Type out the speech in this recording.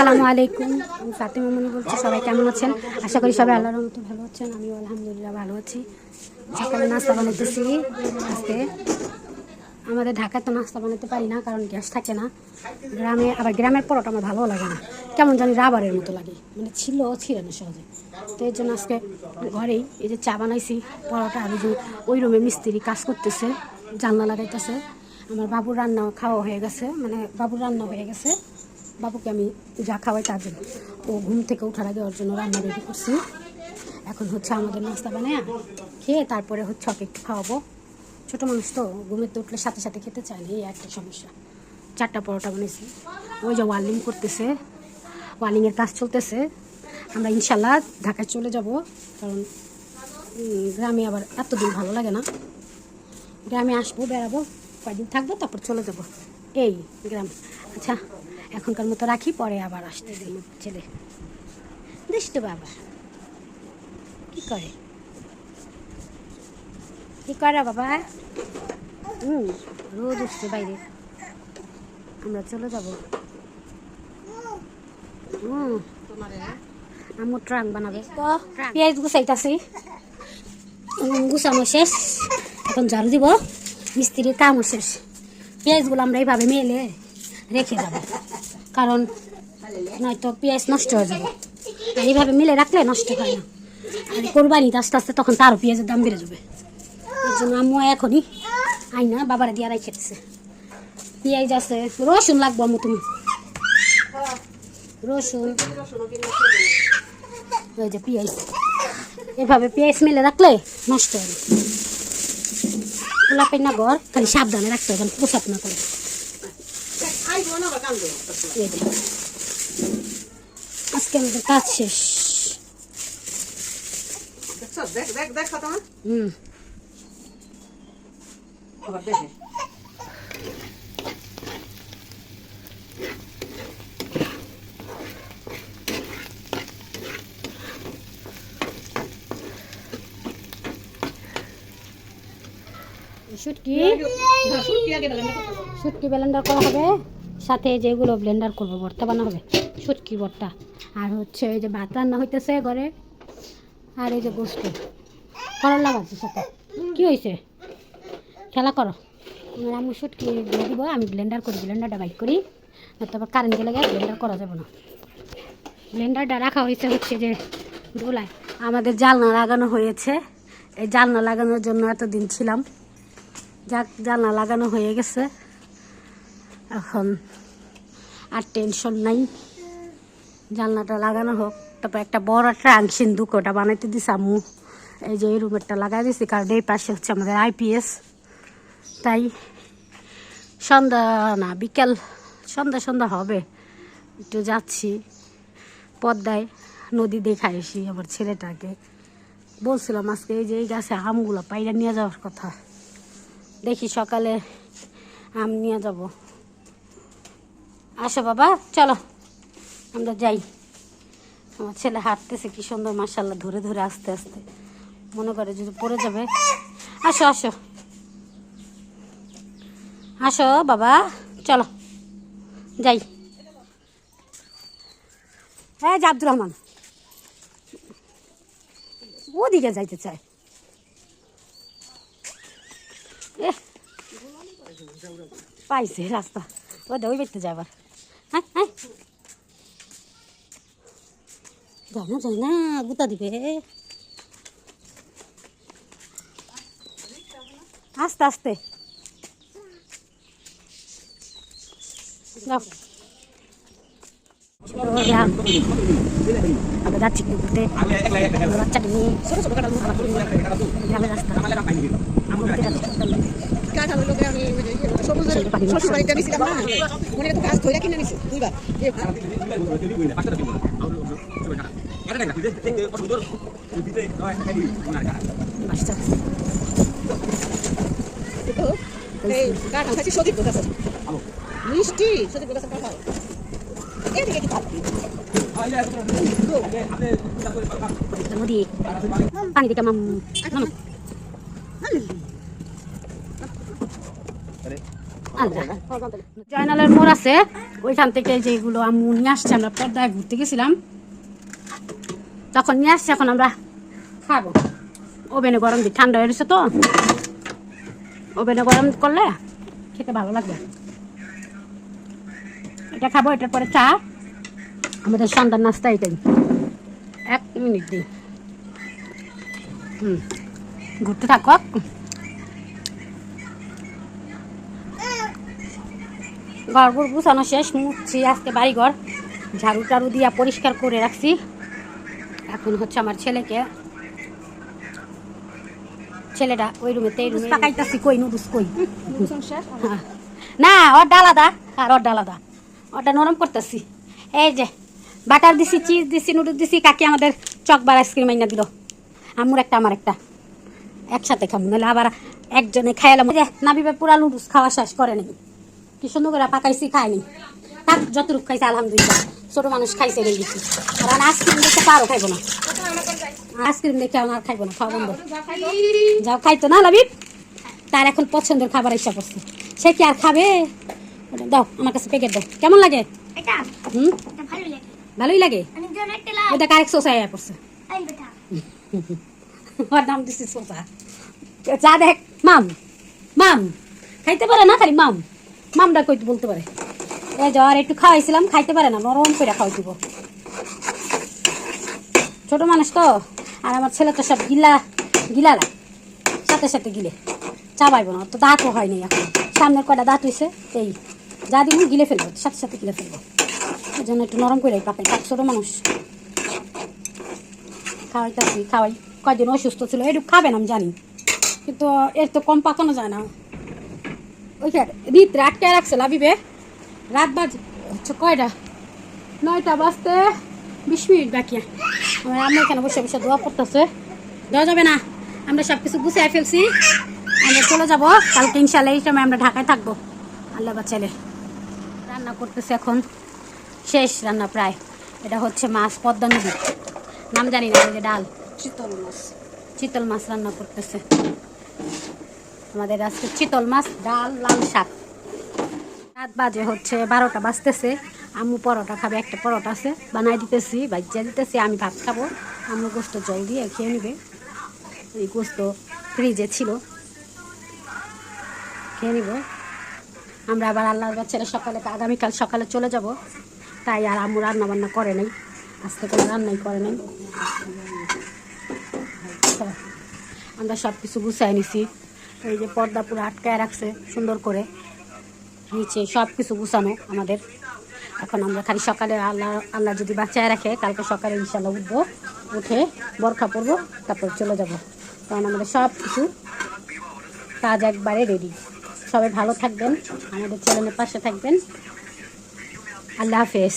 আসসালামু আলাইকুম। আমি ফাতেমা মনে বলছি, সবাই কেমন আছেন? আশা করি সবাই আল্লাহর মতো ভালো আছেন। আমিও আলহামদুলিল্লাহ ভালো আছি। সকালে নাস্তা বানাতেছি আজকে আমাদের ঢাকায় তো নাস্তা বানাতে পারি না, কারণ গ্যাস থাকে না। গ্রামে, আবার গ্রামের পরোটা আমার ভালো লাগে না। কেমন জানি রাবারের মতো লাগে। মানে ছিল ছিল না সহজে। তো এর জন্য আজকে ঘরেই এই যে চা বানাইছি, পরোটা, আর যে ওই রুমে মিস্ত্রি কাজ করতেছে, জানলা লাগাইতেছে। আমার বাবুর রান্না খাওয়া হয়ে গেছে মানে বাবুর রান্না হয়ে গেছে। বাবুকে আমি যা খাওয়াই তার জন্য। ও ঘুম থেকে ওঠার আগে ওর জন্য রান্না রেডি করছি। এখন হচ্ছে আমাদের নাস্তা বানায় খেয়ে তারপরে হচ্ছে ওকে একটু খাওয়াবো। ছোটো মানুষ তো ঘুমেতে উঠলে সাথে সাথে খেতে চায় না, এই একটা সমস্যা। চারটা পরোটা বানিয়েছি ওই যে ওয়ার্লিং করতেছে ওয়ার্লিংয়ের কাজ চলতেছে। আমরা ইনশাল্লাহ ঢাকায় চলে যাব, কারণ গ্রামে আবার এতদিন ভালো লাগে না। গ্রামে আসব, বেড়াবো, কয়দিন থাকব, তারপর চলে যাব। এই গ্রাম। আচ্ছা। এখনকার মতো রাখি পরে আবার আসতে দিন ছেলে। দুষ্ট বাবা। কি করে? কি করে বাবা? হুম রোদ উঠছে বাইরে। আমরা চলে যাব। হুম আমু ট্রাঙ্ক বানাবে। তো পেঁয়াজ গুছাইতাছি। গুছানো শেষ। এখন ঝাড়ু দিব। মিস্ত্রির কামও শেষ। পেঁয়াজগুলো আমরা এইভাবে মেলে রেখে যাব। কারণ নয়তো পেঁয়াজ নষ্ট হয়ে যাবে। আর এইভাবে মিলে রাখলে নষ্ট হয় না। আর কোরবানিতে আস্তে আস্তে তখন তারও পেঁয়াজের দাম বেড়ে যাবে। এর জন্য আম্মু এখনই আই না বাবারা দিয়ে রাই খেতেছে পেঁয়াজ আছে, রসুন লাগবো আম্মু তুমি। রসুন। ওই যে পেঁয়াজ। এভাবে পেঁয়াজ মেলে রাখলে নষ্ট হবে পাই না ঘর, খালি সাবধানে রাখতে হবে পোশাক না করে। আজকে আমাদের কাজ শেষ দেখছ? দেখ দেখ দেখ ফাতেমা। হুম আবার দেখে। শুটকি হ্যাঁ, শুটকি আগে দিলাম, দেখো তো। শুটকি ব্লেন্ডার করা হবে সাথে যেগুলো ব্লেন্ডার করব, ভর্তা বানা হবে, শুটকি, ভর্তা। আর হচ্ছে ওই যে ভাত রান্না হইতেছে ঘরে, আর এই যে গোস্ত করলা ভাজি সাথে। কি হয়েছে খেলা করো। আমি শুটকি দিয়ে দিব, আমি ব্লেন্ডার করি ব্লেন্ডারটা বাইক করি। তারপর কারেন্ট গেলে গিয়ে ব্লেন্ডার করা যাবে না। ব্লেন্ডারটা রাখা হয়েছে হচ্ছে যে দোলায়। আমাদের জালনা লাগানো হয়েছে। এই জালনা লাগানোর জন্য এতদিন ছিলাম। যাক জানলা লাগানো হয়ে গেছে। এখন আর টেনশন নাই। জানলাটা লাগানো হোক, তারপর একটা বড় একটা সিন্ধুক ওটা বানাইতে দিছে আম্মু। এই যে এই রুমেরটা লাগাই দিছি, কারণ এই পাশে হচ্ছে আমাদের আইপিএস তাই সন্ধ্যা, না, বিকেল, সন্ধ্যা সন্ধ্যা হবে। একটু যাচ্ছি পদ্মায়, নদী দেখাই আসি আমার ছেলেটাকে। বলছিলাম আজকে এই যে এই গাছে আমগুলো পাইরা নিয়ে যাওয়ার কথা। দেখি সকালে আম নিয়ে যাব। আসো বাবা, চলো। আমরা যাই। আমার ছেলে হাঁটতেছে কি সুন্দর মাসাল্লাহ ধরে ধরে আস্তে আস্তে। মনে করে যদি পড়ে যাবে। আসো আসো। আসো বাবা, চলো। যাই। হ্যাঁ আব্দুর রহমান। ওদিকে যাইতে চায়। পাইছে রাস্তা। ও ওই বেরতে যাবার হ্যাঁ হ্যাঁ যাই না যাই না গুতা দিবে। আস্তে আস্তে। যাচ্ছি ঘুরতে। বাচ্চাটা নিয়ে গ্রামের না? মনে তো গাছ ধইরা কিনে নিছি, দুইবার। গাছের। মিষ্টি। এদিকে কি? পানি দিকে মাম। জয়নালের মোড় আছে। ওইখান থেকে যেগুলো আম্মু নিয়ে আসছে আমরা পর্দায় ঘুরতে গেছিলাম। তখন নিয়ে আসছি, এখন আমরা খাব। ওভেনে গরম দিই ঠান্ডা হয়ে তো। ওভেনে গরম করলে খেতে ভালো লাগবে। এটা খাব, এটার পরে চা। আমাদের সন্ধ্যার নাস্তা এটাই। এক মিনিট দিই হুম, ঘুরতে থাকো। ঘর গুছানো শেষ, মুছছি, আজকে বাড়িঘর। ঝাড়ু টাড়ু দিয়া পরিষ্কার করে রাখছি। এখন হচ্ছে আমার ছেলেকে। ছেলেটা ওই রুমে এই রুমে। পাকাইতাছি কই নুডুস কই? হ্যাঁ। না ওরটা আলাদা। আর ওরটা আলাদা। ওটা নরম করতেছি। এই যে বাটার দিছি চিজ দিছি নুডলস দিছি কাকি আমাদের চকবার আইসক্রিম আইনা দিল। আমুর একটা আমার একটা। একসাথে খাব নাহলে আবার একজনে খাইলাম যে নাবিবে পুরা নুডলস খাওয়া শেষ করে নাকি কি সুন্দর করে পাকাইছি খায়নি থাক যতটুকু খাইছে আলহামদুলিল্লাহ। ছোট মানুষ খাইছে রয়ে গেছি আর আইসক্রিম দেখে কারও খাইবো না। আইসক্রিম দেখে আর খাইবো না খাওয়া বন্ধ। যাও খাইতো না লাবিব? তার এখন পছন্দের খাবার ইচ্ছা করছে সে কি আর খাবে? দাও আমার কাছে প্যাকেট দাও। কেমন লাগে? হুম? ভালোই লাগে। ওটা কারেক্ট সোসাই করছে এই বেটা। ওর নাম দিছি সোসা। যা দেখ মাম মাম। খাইতে পারে না খালি মাম? মামটা কইতে বলতে পারে। এই জ্বর, একটু খাওয়াইছিলাম, খাইতে পারে না, নরম করে খাওয়াই দিব ছোট মানুষ তো, আর আমার ছেলে তো সব গিলা গিলা লাগে সাথে সাথে গিলে। চাবাইব না তো দাঁতও হয়নি এখন। সামনের কয়টা দাঁত হয়েছে এই, যা দিব গিলে ফেলব, সাথে সাথে গিলে ফেলব। ওই জন্য একটু নরম করে পাকাই পাক ছোট মানুষ। খাওয়াইতাছি, খাওয়াই। কয়দিন অসুস্থ ছিল একটু খাবেন আমি জানি। কিন্তু এর তো কম পাকানো যায় না। ওইখানে রিত আটকায় রাখছে লাভিবে রাত বাজ হচ্ছে কয়টা? নয়টা বাজতে বিশ মিনিট বাকি। আমার আম্মা এখানে বসে বসে দোয়া করতেছে। দেওয়া যাবে না। আমরা সব কিছু গুছিয়ে ফেলছি। আমরা চলে যাব। কালকে ইনশাল্লাহ এই সময় আমরা ঢাকায় থাকব। আল্লাহ বাচ্চালে রান্না করতেছে এখন। শেষ রান্না প্রায়। এটা হচ্ছে মাছ পদ্মা নদী। নাম জানি না ডাল। চিতল মাছ। চিতল মাছ রান্না করতেছে। আমাদের আজকে চিতল মাছ, ডাল, লাল শাক। রাত বাজে হচ্ছে, বারোটা বাজতেছে। আম্মু পরোটা খাবে, একটা পরোটা আছে, বানাই দিতেছি বাচ্চা দিতেছি, আমি ভাত খাব। আম্মু গোস্ত জল দিয়ে খেয়ে নেবে। এই গোস্ত ফ্রিজে ছিল। খেয়ে নিব। আমরা আবার আল্লাহর বাচ্চারা সকালে আগামীকাল সকালে চলে যাব। তাই আর আম্মু রান্না বান্না করে নাই। আজকে কোনো রান্নাই করে নাই। আমরা সব কিছু গুছাই নিছি। এই যে পর্দা পুরো আটকায় রাখছে, সুন্দর করে। নিচে সব কিছু গুছানো আমাদের। এখন আমরা খালি সকালে আল্লাহ আল্লাহ যদি বাঁচায় রাখে, কালকে সকালে ইনশাল্লাহ উঠবো, উঠে বরখা পরবো, তারপর চলে যাব। কারণ আমাদের সব কিছু কাজ একবারে রেডি সবাই ভালো থাকবেন, আমাদের চ্যানেলের পাশে থাকবেন। আল্লাহ হাফেজ।